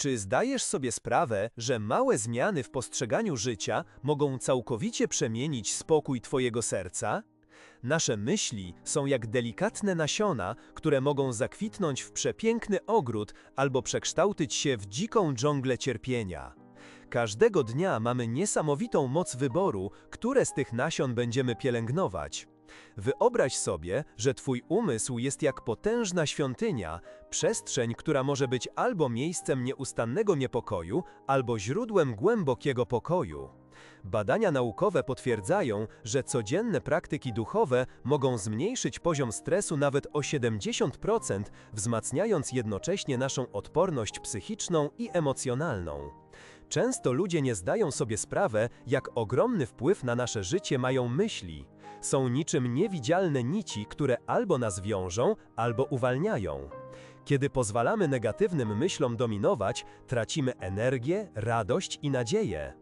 Czy zdajesz sobie sprawę, że małe zmiany w postrzeganiu życia mogą całkowicie przemienić spokój Twojego serca? Nasze myśli są jak delikatne nasiona, które mogą zakwitnąć w przepiękny ogród albo przekształcić się w dziką dżunglę cierpienia. Każdego dnia mamy niesamowitą moc wyboru, które z tych nasion będziemy pielęgnować. Wyobraź sobie, że Twój umysł jest jak potężna świątynia, przestrzeń, która może być albo miejscem nieustannego niepokoju, albo źródłem głębokiego pokoju. Badania naukowe potwierdzają, że codzienne praktyki duchowe mogą zmniejszyć poziom stresu nawet o 70%, wzmacniając jednocześnie naszą odporność psychiczną i emocjonalną. Często ludzie nie zdają sobie sprawy, jak ogromny wpływ na nasze życie mają myśli. Są niczym niewidzialne nici, które albo nas wiążą, albo uwalniają. Kiedy pozwalamy negatywnym myślom dominować, tracimy energię, radość i nadzieję.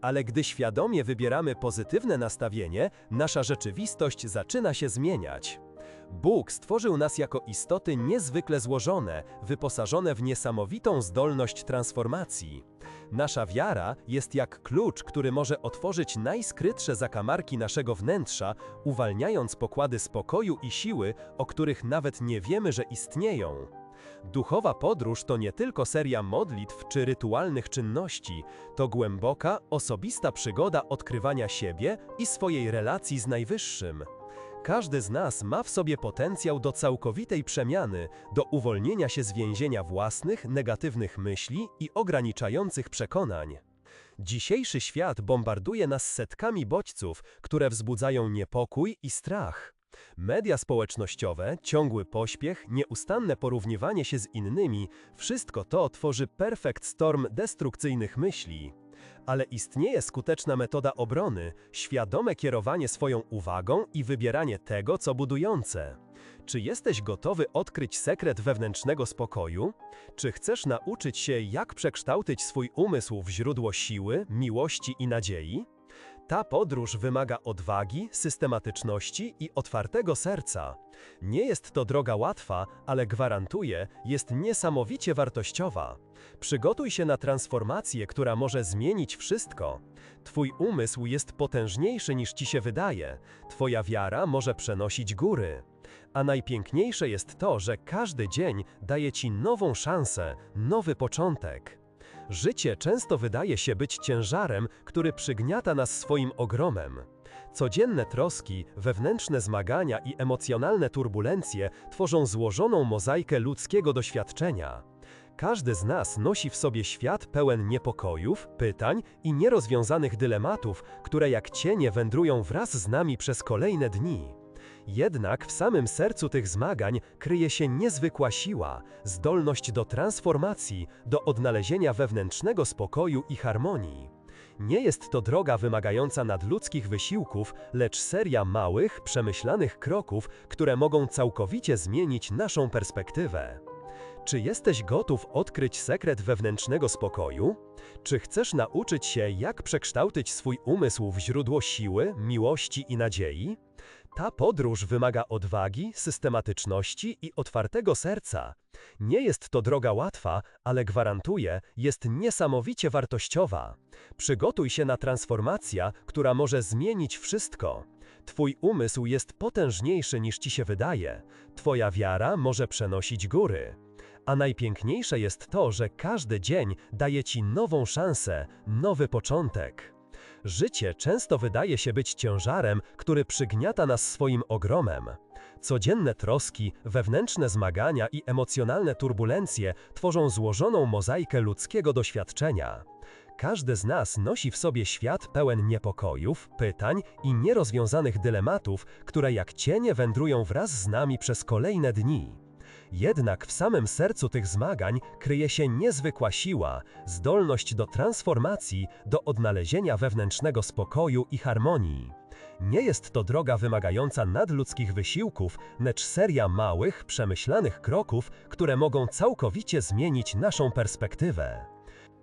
Ale gdy świadomie wybieramy pozytywne nastawienie, nasza rzeczywistość zaczyna się zmieniać. Bóg stworzył nas jako istoty niezwykle złożone, wyposażone w niesamowitą zdolność transformacji. Nasza wiara jest jak klucz, który może otworzyć najskrytsze zakamarki naszego wnętrza, uwalniając pokłady spokoju i siły, o których nawet nie wiemy, że istnieją. Duchowa podróż to nie tylko seria modlitw czy rytualnych czynności, to głęboka, osobista przygoda odkrywania siebie i swojej relacji z Najwyższym. Każdy z nas ma w sobie potencjał do całkowitej przemiany, do uwolnienia się z więzienia własnych, negatywnych myśli i ograniczających przekonań. Dzisiejszy świat bombarduje nas setkami bodźców, które wzbudzają niepokój i strach. Media społecznościowe, ciągły pośpiech, nieustanne porównywanie się z innymi wszystko to tworzy perfekt storm destrukcyjnych myśli. Ale istnieje skuteczna metoda obrony, świadome kierowanie swoją uwagą i wybieranie tego, co budujące. Czy jesteś gotowy odkryć sekret wewnętrznego spokoju? Czy chcesz nauczyć się, jak przekształcić swój umysł w źródło siły, miłości i nadziei? Ta podróż wymaga odwagi, systematyczności i otwartego serca. Nie jest to droga łatwa, ale gwarantuję, jest niesamowicie wartościowa. Przygotuj się na transformację, która może zmienić wszystko. Twój umysł jest potężniejszy niż ci się wydaje. Twoja wiara może przenosić góry. A najpiękniejsze jest to, że każdy dzień daje ci nową szansę, nowy początek. Życie często wydaje się być ciężarem, który przygniata nas swoim ogromem. Codzienne troski, wewnętrzne zmagania i emocjonalne turbulencje tworzą złożoną mozaikę ludzkiego doświadczenia. Każdy z nas nosi w sobie świat pełen niepokojów, pytań i nierozwiązanych dylematów, które jak cienie wędrują wraz z nami przez kolejne dni. Jednak w samym sercu tych zmagań kryje się niezwykła siła, zdolność do transformacji, do odnalezienia wewnętrznego spokoju i harmonii. Nie jest to droga wymagająca nadludzkich wysiłków, lecz seria małych, przemyślanych kroków, które mogą całkowicie zmienić naszą perspektywę. Czy jesteś gotów odkryć sekret wewnętrznego spokoju? Czy chcesz nauczyć się, jak przekształcić swój umysł w źródło siły, miłości i nadziei? Ta podróż wymaga odwagi, systematyczności i otwartego serca. Nie jest to droga łatwa, ale gwarantuję, jest niesamowicie wartościowa. Przygotuj się na transformację, która może zmienić wszystko. Twój umysł jest potężniejszy niż ci się wydaje. Twoja wiara może przenosić góry. A najpiękniejsze jest to, że każdy dzień daje ci nową szansę, nowy początek. Życie często wydaje się być ciężarem, który przygniata nas swoim ogromem. Codzienne troski, wewnętrzne zmagania i emocjonalne turbulencje tworzą złożoną mozaikę ludzkiego doświadczenia. Każdy z nas nosi w sobie świat pełen niepokojów, pytań i nierozwiązanych dylematów, które jak cienie wędrują wraz z nami przez kolejne dni. Jednak w samym sercu tych zmagań kryje się niezwykła siła, zdolność do transformacji, do odnalezienia wewnętrznego spokoju i harmonii. Nie jest to droga wymagająca nadludzkich wysiłków, lecz seria małych, przemyślanych kroków, które mogą całkowicie zmienić naszą perspektywę.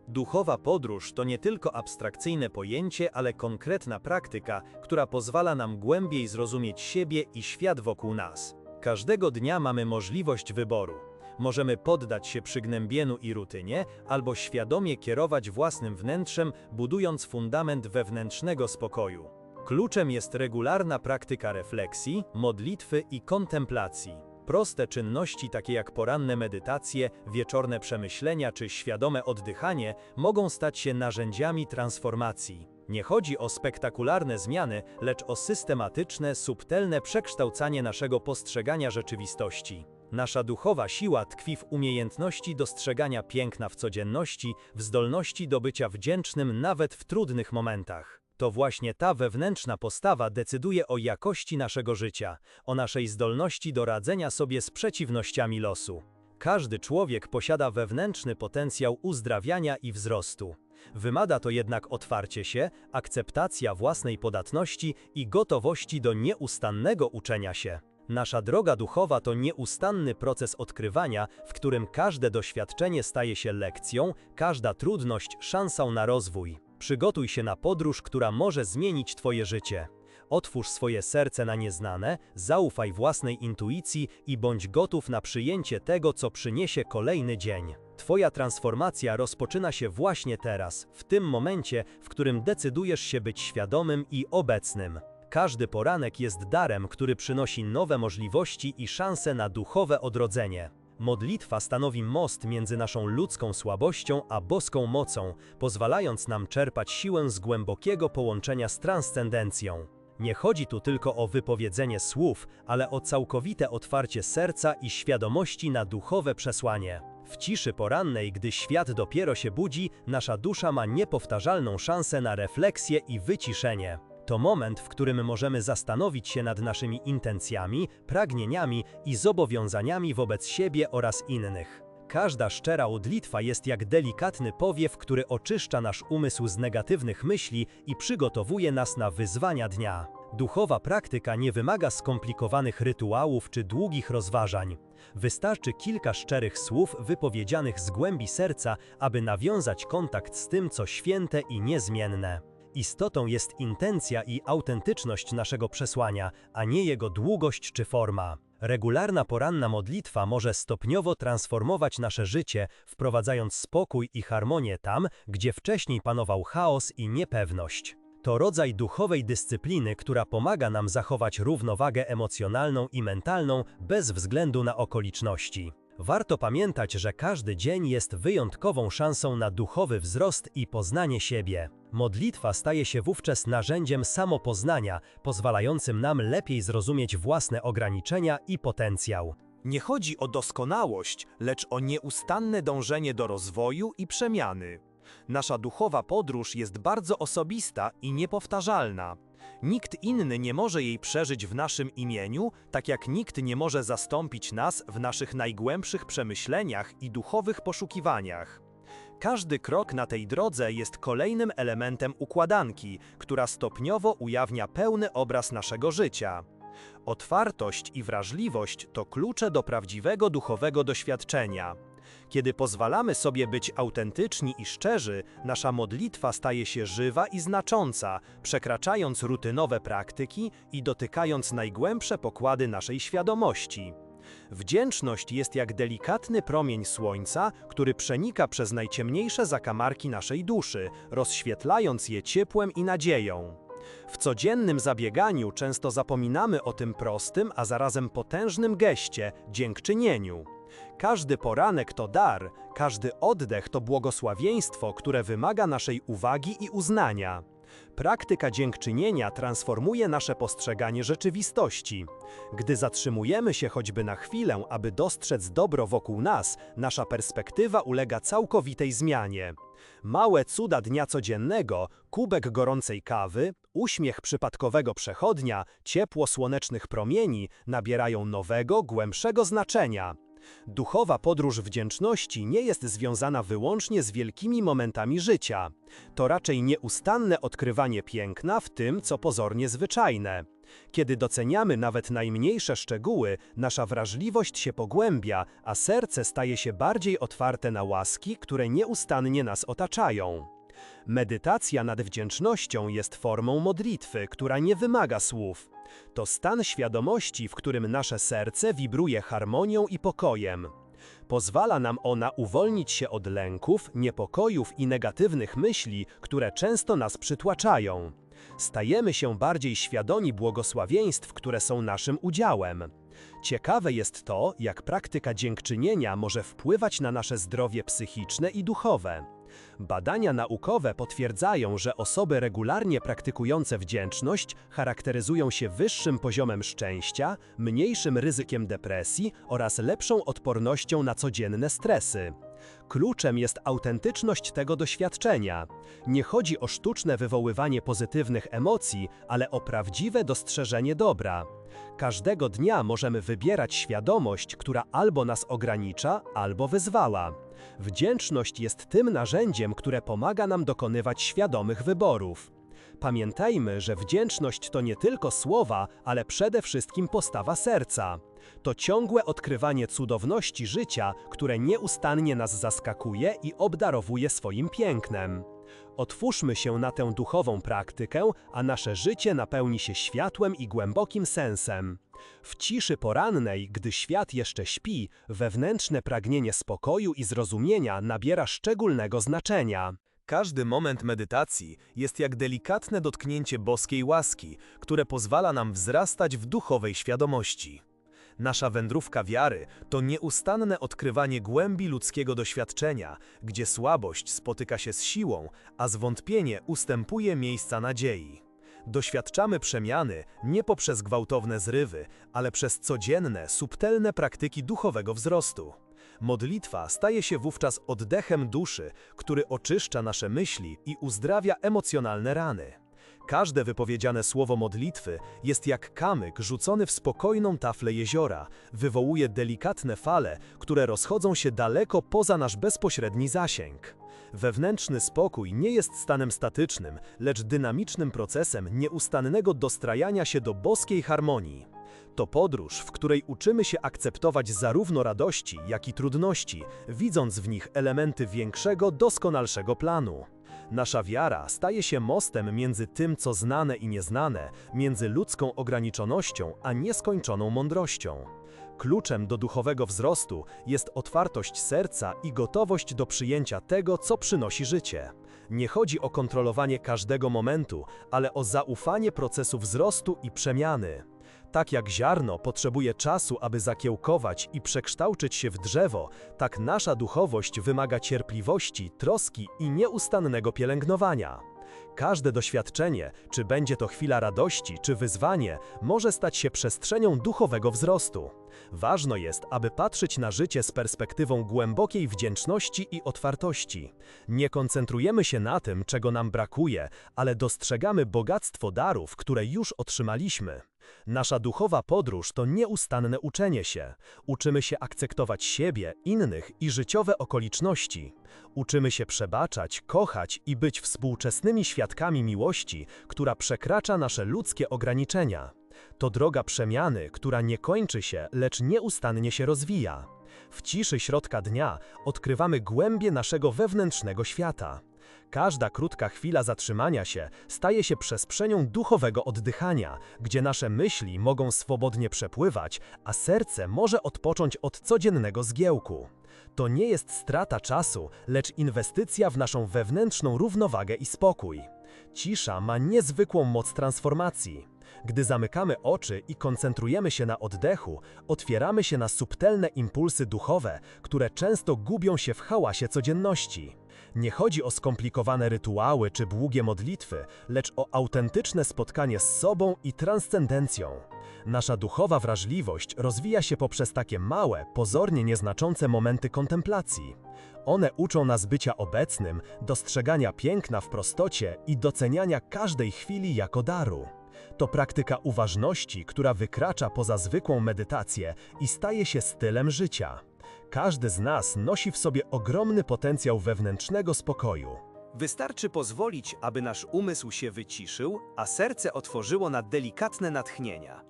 Duchowa podróż to nie tylko abstrakcyjne pojęcie, ale konkretna praktyka, która pozwala nam głębiej zrozumieć siebie i świat wokół nas. Każdego dnia mamy możliwość wyboru. Możemy poddać się przygnębieniu i rutynie, albo świadomie kierować własnym wnętrzem, budując fundament wewnętrznego spokoju. Kluczem jest regularna praktyka refleksji, modlitwy i kontemplacji. Proste czynności takie jak poranne medytacje, wieczorne przemyślenia czy świadome oddychanie mogą stać się narzędziami transformacji. Nie chodzi o spektakularne zmiany, lecz o systematyczne, subtelne przekształcanie naszego postrzegania rzeczywistości. Nasza duchowa siła tkwi w umiejętności dostrzegania piękna w codzienności, w zdolności do bycia wdzięcznym nawet w trudnych momentach. To właśnie ta wewnętrzna postawa decyduje o jakości naszego życia, o naszej zdolności do radzenia sobie z przeciwnościami losu. Każdy człowiek posiada wewnętrzny potencjał uzdrawiania i wzrostu. Wymaga to jednak otwarcie się, akceptacja własnej podatności i gotowości do nieustannego uczenia się. Nasza droga duchowa to nieustanny proces odkrywania, w którym każde doświadczenie staje się lekcją, każda trudność szansą na rozwój. Przygotuj się na podróż, która może zmienić Twoje życie. Otwórz swoje serce na nieznane, zaufaj własnej intuicji i bądź gotów na przyjęcie tego, co przyniesie kolejny dzień. Twoja transformacja rozpoczyna się właśnie teraz, w tym momencie, w którym decydujesz się być świadomym i obecnym. Każdy poranek jest darem, który przynosi nowe możliwości i szanse na duchowe odrodzenie. Modlitwa stanowi most między naszą ludzką słabością a boską mocą, pozwalając nam czerpać siłę z głębokiego połączenia z transcendencją. Nie chodzi tu tylko o wypowiedzenie słów, ale o całkowite otwarcie serca i świadomości na duchowe przesłanie. W ciszy porannej, gdy świat dopiero się budzi, nasza dusza ma niepowtarzalną szansę na refleksję i wyciszenie. To moment, w którym możemy zastanowić się nad naszymi intencjami, pragnieniami i zobowiązaniami wobec siebie oraz innych. Każda szczera modlitwa jest jak delikatny powiew, który oczyszcza nasz umysł z negatywnych myśli i przygotowuje nas na wyzwania dnia. Duchowa praktyka nie wymaga skomplikowanych rytuałów czy długich rozważań. Wystarczy kilka szczerych słów wypowiedzianych z głębi serca, aby nawiązać kontakt z tym, co święte i niezmienne. Istotą jest intencja i autentyczność naszego przesłania, a nie jego długość czy forma. Regularna poranna modlitwa może stopniowo transformować nasze życie, wprowadzając spokój i harmonię tam, gdzie wcześniej panował chaos i niepewność. To rodzaj duchowej dyscypliny, która pomaga nam zachować równowagę emocjonalną i mentalną bez względu na okoliczności. Warto pamiętać, że każdy dzień jest wyjątkową szansą na duchowy wzrost i poznanie siebie. Modlitwa staje się wówczas narzędziem samopoznania, pozwalającym nam lepiej zrozumieć własne ograniczenia i potencjał. Nie chodzi o doskonałość, lecz o nieustanne dążenie do rozwoju i przemiany. Nasza duchowa podróż jest bardzo osobista i niepowtarzalna. Nikt inny nie może jej przeżyć w naszym imieniu, tak jak nikt nie może zastąpić nas w naszych najgłębszych przemyśleniach i duchowych poszukiwaniach. Każdy krok na tej drodze jest kolejnym elementem układanki, która stopniowo ujawnia pełny obraz naszego życia. Otwartość i wrażliwość to klucze do prawdziwego duchowego doświadczenia. Kiedy pozwalamy sobie być autentyczni i szczerzy, nasza modlitwa staje się żywa i znacząca, przekraczając rutynowe praktyki i dotykając najgłębsze pokłady naszej świadomości. Wdzięczność jest jak delikatny promień słońca, który przenika przez najciemniejsze zakamarki naszej duszy, rozświetlając je ciepłem i nadzieją. W codziennym zabieganiu często zapominamy o tym prostym, a zarazem potężnym geście dziękczynieniu. Każdy poranek to dar, każdy oddech to błogosławieństwo, które wymaga naszej uwagi i uznania. Praktyka dziękczynienia transformuje nasze postrzeganie rzeczywistości. Gdy zatrzymujemy się choćby na chwilę, aby dostrzec dobro wokół nas, nasza perspektywa ulega całkowitej zmianie. Małe cuda dnia codziennego, kubek gorącej kawy, uśmiech przypadkowego przechodnia, ciepło słonecznych promieni nabierają nowego, głębszego znaczenia. Duchowa podróż wdzięczności nie jest związana wyłącznie z wielkimi momentami życia. To raczej nieustanne odkrywanie piękna w tym, co pozornie zwyczajne. Kiedy doceniamy nawet najmniejsze szczegóły, nasza wrażliwość się pogłębia, a serce staje się bardziej otwarte na łaski, które nieustannie nas otaczają. Medytacja nad wdzięcznością jest formą modlitwy, która nie wymaga słów. To stan świadomości, w którym nasze serce wibruje harmonią i pokojem. Pozwala nam ona uwolnić się od lęków, niepokojów i negatywnych myśli, które często nas przytłaczają. Stajemy się bardziej świadomi błogosławieństw, które są naszym udziałem. Ciekawe jest to, jak praktyka dziękczynienia może wpływać na nasze zdrowie psychiczne i duchowe. Badania naukowe potwierdzają, że osoby regularnie praktykujące wdzięczność charakteryzują się wyższym poziomem szczęścia, mniejszym ryzykiem depresji oraz lepszą odpornością na codzienne stresy. Kluczem jest autentyczność tego doświadczenia. Nie chodzi o sztuczne wywoływanie pozytywnych emocji, ale o prawdziwe dostrzeżenie dobra. Każdego dnia możemy wybierać świadomość, która albo nas ogranicza, albo wyzwala. Wdzięczność jest tym narzędziem, które pomaga nam dokonywać świadomych wyborów. Pamiętajmy, że wdzięczność to nie tylko słowa, ale przede wszystkim postawa serca. To ciągłe odkrywanie cudowności życia, które nieustannie nas zaskakuje i obdarowuje swoim pięknem. Otwórzmy się na tę duchową praktykę, a nasze życie napełni się światłem i głębokim sensem. W ciszy porannej, gdy świat jeszcze śpi, wewnętrzne pragnienie spokoju i zrozumienia nabiera szczególnego znaczenia. Każdy moment medytacji jest jak delikatne dotknięcie boskiej łaski, które pozwala nam wzrastać w duchowej świadomości. Nasza wędrówka wiary to nieustanne odkrywanie głębi ludzkiego doświadczenia, gdzie słabość spotyka się z siłą, a zwątpienie ustępuje miejsca nadziei. Doświadczamy przemiany nie poprzez gwałtowne zrywy, ale przez codzienne, subtelne praktyki duchowego wzrostu. Modlitwa staje się wówczas oddechem duszy, który oczyszcza nasze myśli i uzdrawia emocjonalne rany. Każde wypowiedziane słowo modlitwy jest jak kamyk rzucony w spokojną taflę jeziora, wywołuje delikatne fale, które rozchodzą się daleko poza nasz bezpośredni zasięg. Wewnętrzny spokój nie jest stanem statycznym, lecz dynamicznym procesem nieustannego dostrajania się do boskiej harmonii. To podróż, w której uczymy się akceptować zarówno radości, jak i trudności, widząc w nich elementy większego, doskonalszego planu. Nasza wiara staje się mostem między tym, co znane i nieznane, między ludzką ograniczonością a nieskończoną mądrością. Kluczem do duchowego wzrostu jest otwartość serca i gotowość do przyjęcia tego, co przynosi życie. Nie chodzi o kontrolowanie każdego momentu, ale o zaufanie procesu wzrostu i przemiany. Tak jak ziarno potrzebuje czasu, aby zakiełkować i przekształcić się w drzewo, tak nasza duchowość wymaga cierpliwości, troski i nieustannego pielęgnowania. Każde doświadczenie, czy będzie to chwila radości, czy wyzwanie, może stać się przestrzenią duchowego wzrostu. Ważne jest, aby patrzeć na życie z perspektywą głębokiej wdzięczności i otwartości. Nie koncentrujemy się na tym, czego nam brakuje, ale dostrzegamy bogactwo darów, które już otrzymaliśmy. Nasza duchowa podróż to nieustanne uczenie się. Uczymy się akceptować siebie, innych i życiowe okoliczności. Uczymy się przebaczać, kochać i być współczesnymi świadkami miłości, która przekracza nasze ludzkie ograniczenia. To droga przemiany, która nie kończy się, lecz nieustannie się rozwija. W ciszy środka dnia odkrywamy głębie naszego wewnętrznego świata. Każda krótka chwila zatrzymania się staje się przestrzenią duchowego oddychania, gdzie nasze myśli mogą swobodnie przepływać, a serce może odpocząć od codziennego zgiełku. To nie jest strata czasu, lecz inwestycja w naszą wewnętrzną równowagę i spokój. Cisza ma niezwykłą moc transformacji. Gdy zamykamy oczy i koncentrujemy się na oddechu, otwieramy się na subtelne impulsy duchowe, które często gubią się w hałasie codzienności. Nie chodzi o skomplikowane rytuały czy długie modlitwy, lecz o autentyczne spotkanie z sobą i transcendencją. Nasza duchowa wrażliwość rozwija się poprzez takie małe, pozornie nieznaczące momenty kontemplacji. One uczą nas bycia obecnym, dostrzegania piękna w prostocie i doceniania każdej chwili jako daru. To praktyka uważności, która wykracza poza zwykłą medytację i staje się stylem życia. Każdy z nas nosi w sobie ogromny potencjał wewnętrznego spokoju. Wystarczy pozwolić, aby nasz umysł się wyciszył, a serce otworzyło na delikatne natchnienia.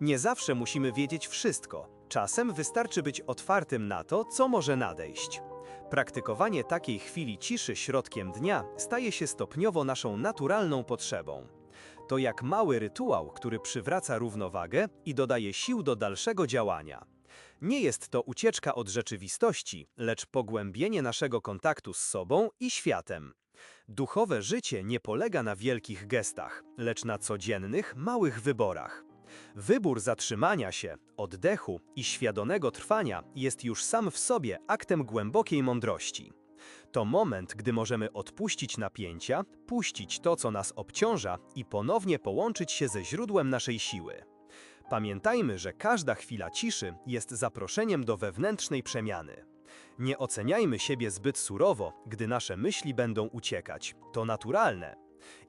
Nie zawsze musimy wiedzieć wszystko. Czasem wystarczy być otwartym na to, co może nadejść. Praktykowanie takiej chwili ciszy środkiem dnia staje się stopniowo naszą naturalną potrzebą. To jak mały rytuał, który przywraca równowagę i dodaje sił do dalszego działania. Nie jest to ucieczka od rzeczywistości, lecz pogłębienie naszego kontaktu z sobą i światem. Duchowe życie nie polega na wielkich gestach, lecz na codziennych, małych wyborach. Wybór zatrzymania się, oddechu i świadomego trwania jest już sam w sobie aktem głębokiej mądrości. To moment, gdy możemy odpuścić napięcia, puścić to, co nas obciąża i ponownie połączyć się ze źródłem naszej siły. Pamiętajmy, że każda chwila ciszy jest zaproszeniem do wewnętrznej przemiany. Nie oceniajmy siebie zbyt surowo, gdy nasze myśli będą uciekać. To naturalne.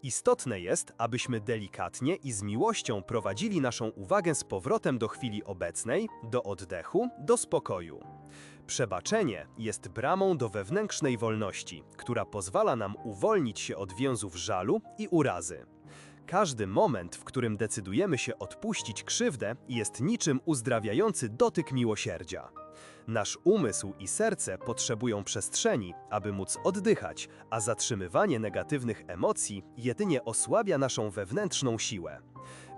Istotne jest, abyśmy delikatnie i z miłością prowadzili naszą uwagę z powrotem do chwili obecnej, do oddechu, do spokoju. Przebaczenie jest bramą do wewnętrznej wolności, która pozwala nam uwolnić się od więzów żalu i urazy. Każdy moment, w którym decydujemy się odpuścić krzywdę, jest niczym uzdrawiający dotyk miłosierdzia. Nasz umysł i serce potrzebują przestrzeni, aby móc oddychać, a zatrzymywanie negatywnych emocji jedynie osłabia naszą wewnętrzną siłę.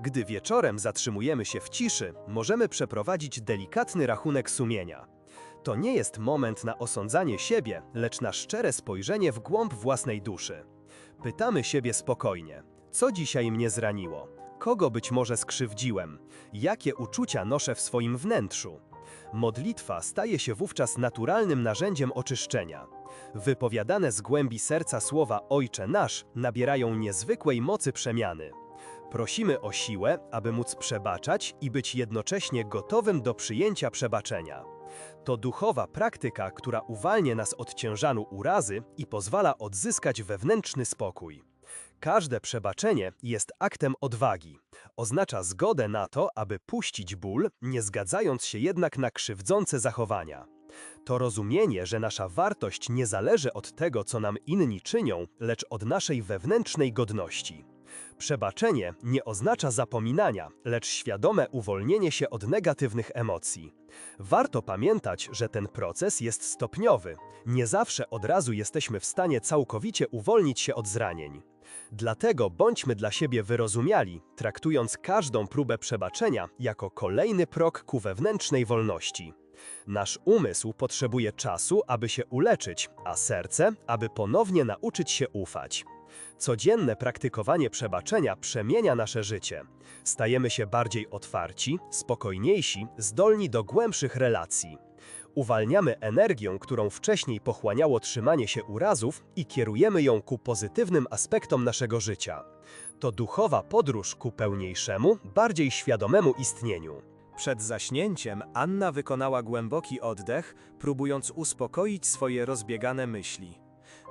Gdy wieczorem zatrzymujemy się w ciszy, możemy przeprowadzić delikatny rachunek sumienia. To nie jest moment na osądzanie siebie, lecz na szczere spojrzenie w głąb własnej duszy. Pytamy siebie spokojnie: co dzisiaj mnie zraniło? Kogo być może skrzywdziłem? Jakie uczucia noszę w swoim wnętrzu? Modlitwa staje się wówczas naturalnym narzędziem oczyszczenia. Wypowiadane z głębi serca słowa Ojcze Nasz nabierają niezwykłej mocy przemiany. Prosimy o siłę, aby móc przebaczać i być jednocześnie gotowym do przyjęcia przebaczenia. To duchowa praktyka, która uwalnia nas od ciężaru urazy i pozwala odzyskać wewnętrzny spokój. Każde przebaczenie jest aktem odwagi. Oznacza zgodę na to, aby puścić ból, nie zgadzając się jednak na krzywdzące zachowania. To rozumienie, że nasza wartość nie zależy od tego, co nam inni czynią, lecz od naszej wewnętrznej godności. Przebaczenie nie oznacza zapominania, lecz świadome uwolnienie się od negatywnych emocji. Warto pamiętać, że ten proces jest stopniowy. Nie zawsze od razu jesteśmy w stanie całkowicie uwolnić się od zranień. Dlatego bądźmy dla siebie wyrozumiali, traktując każdą próbę przebaczenia jako kolejny krok ku wewnętrznej wolności. Nasz umysł potrzebuje czasu, aby się uleczyć, a serce, aby ponownie nauczyć się ufać. Codzienne praktykowanie przebaczenia przemienia nasze życie. Stajemy się bardziej otwarci, spokojniejsi, zdolni do głębszych relacji. Uwalniamy energię, którą wcześniej pochłaniało trzymanie się urazów i kierujemy ją ku pozytywnym aspektom naszego życia. To duchowa podróż ku pełniejszemu, bardziej świadomemu istnieniu. Przed zaśnięciem Anna wykonała głęboki oddech, próbując uspokoić swoje rozbiegane myśli.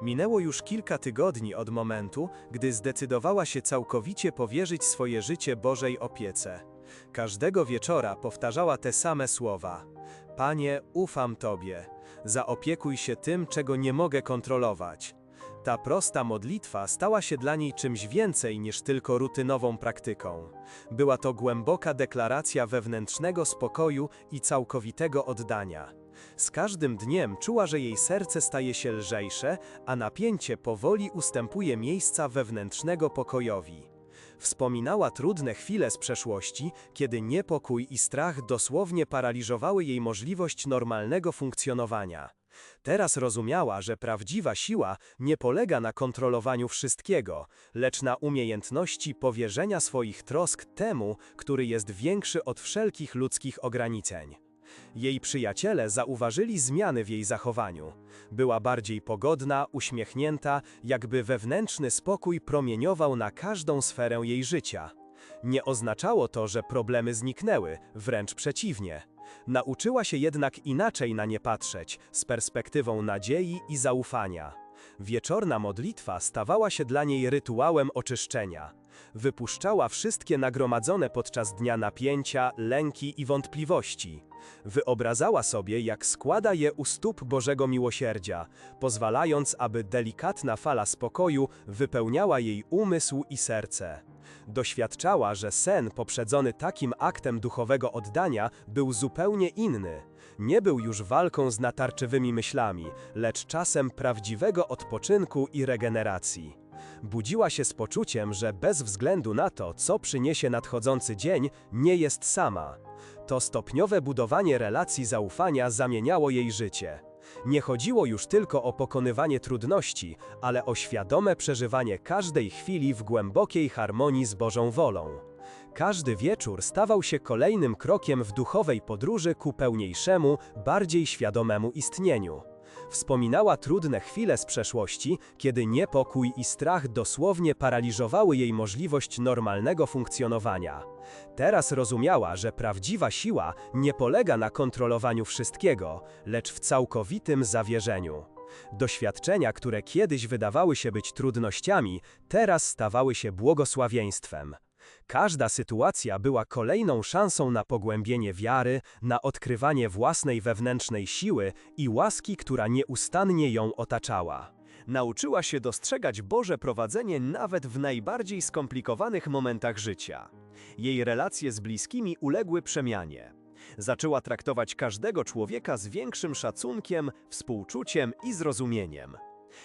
Minęło już kilka tygodni od momentu, gdy zdecydowała się całkowicie powierzyć swoje życie Bożej opiece. Każdego wieczora powtarzała te same słowa: Panie, ufam Tobie, zaopiekuj się tym, czego nie mogę kontrolować. Ta prosta modlitwa stała się dla niej czymś więcej niż tylko rutynową praktyką. Była to głęboka deklaracja wewnętrznego spokoju i całkowitego oddania. Z każdym dniem czuła, że jej serce staje się lżejsze, a napięcie powoli ustępuje miejsca wewnętrznego pokojowi. Wspominała trudne chwile z przeszłości, kiedy niepokój i strach dosłownie paraliżowały jej możliwość normalnego funkcjonowania. Teraz rozumiała, że prawdziwa siła nie polega na kontrolowaniu wszystkiego, lecz na umiejętności powierzenia swoich trosk temu, który jest większy od wszelkich ludzkich ograniczeń. Jej przyjaciele zauważyli zmiany w jej zachowaniu. Była bardziej pogodna, uśmiechnięta, jakby wewnętrzny spokój promieniował na każdą sferę jej życia. Nie oznaczało to, że problemy zniknęły, wręcz przeciwnie. Nauczyła się jednak inaczej na nie patrzeć, z perspektywą nadziei i zaufania. Wieczorna modlitwa stawała się dla niej rytuałem oczyszczenia. Wypuszczała wszystkie nagromadzone podczas dnia napięcia, lęki i wątpliwości. Wyobrazała sobie, jak składa je u stóp Bożego Miłosierdzia, pozwalając, aby delikatna fala spokoju wypełniała jej umysł i serce. Doświadczała, że sen poprzedzony takim aktem duchowego oddania był zupełnie inny. Nie był już walką z natarczywymi myślami, lecz czasem prawdziwego odpoczynku i regeneracji. Budziła się z poczuciem, że bez względu na to, co przyniesie nadchodzący dzień, nie jest sama. To stopniowe budowanie relacji zaufania zamieniało jej życie. Nie chodziło już tylko o pokonywanie trudności, ale o świadome przeżywanie każdej chwili w głębokiej harmonii z Bożą wolą. Każdy wieczór stawał się kolejnym krokiem w duchowej podróży ku pełniejszemu, bardziej świadomemu istnieniu. Wspominała trudne chwile z przeszłości, kiedy niepokój i strach dosłownie paraliżowały jej możliwość normalnego funkcjonowania. Teraz rozumiała, że prawdziwa siła nie polega na kontrolowaniu wszystkiego, lecz w całkowitym zawierzeniu. Doświadczenia, które kiedyś wydawały się być trudnościami, teraz stawały się błogosławieństwem. Każda sytuacja była kolejną szansą na pogłębienie wiary, na odkrywanie własnej wewnętrznej siły i łaski, która nieustannie ją otaczała. Nauczyła się dostrzegać Boże prowadzenie nawet w najbardziej skomplikowanych momentach życia. Jej relacje z bliskimi uległy przemianie. Zaczęła traktować każdego człowieka z większym szacunkiem, współczuciem i zrozumieniem.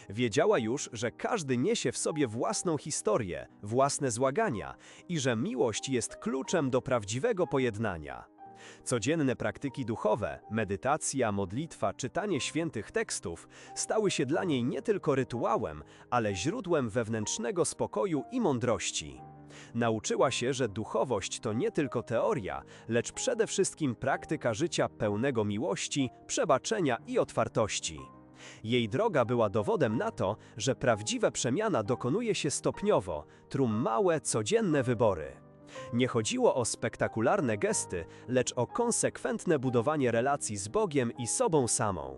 Wiedziała już, że każdy niesie w sobie własną historię, własne złagania i że miłość jest kluczem do prawdziwego pojednania. Codzienne praktyki duchowe, medytacja, modlitwa, czytanie świętych tekstów stały się dla niej nie tylko rytuałem, ale źródłem wewnętrznego spokoju i mądrości. Nauczyła się, że duchowość to nie tylko teoria, lecz przede wszystkim praktyka życia pełnego miłości, przebaczenia i otwartości. Jej droga była dowodem na to, że prawdziwa przemiana dokonuje się stopniowo, trum małe, codzienne wybory. Nie chodziło o spektakularne gesty, lecz o konsekwentne budowanie relacji z Bogiem i sobą samą.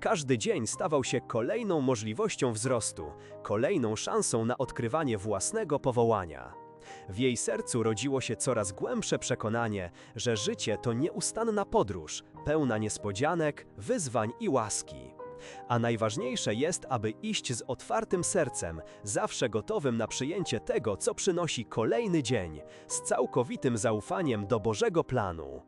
Każdy dzień stawał się kolejną możliwością wzrostu, kolejną szansą na odkrywanie własnego powołania. W jej sercu rodziło się coraz głębsze przekonanie, że życie to nieustanna podróż, pełna niespodzianek, wyzwań i łaski. A najważniejsze jest, aby iść z otwartym sercem, zawsze gotowym na przyjęcie tego, co przynosi kolejny dzień, z całkowitym zaufaniem do Bożego planu.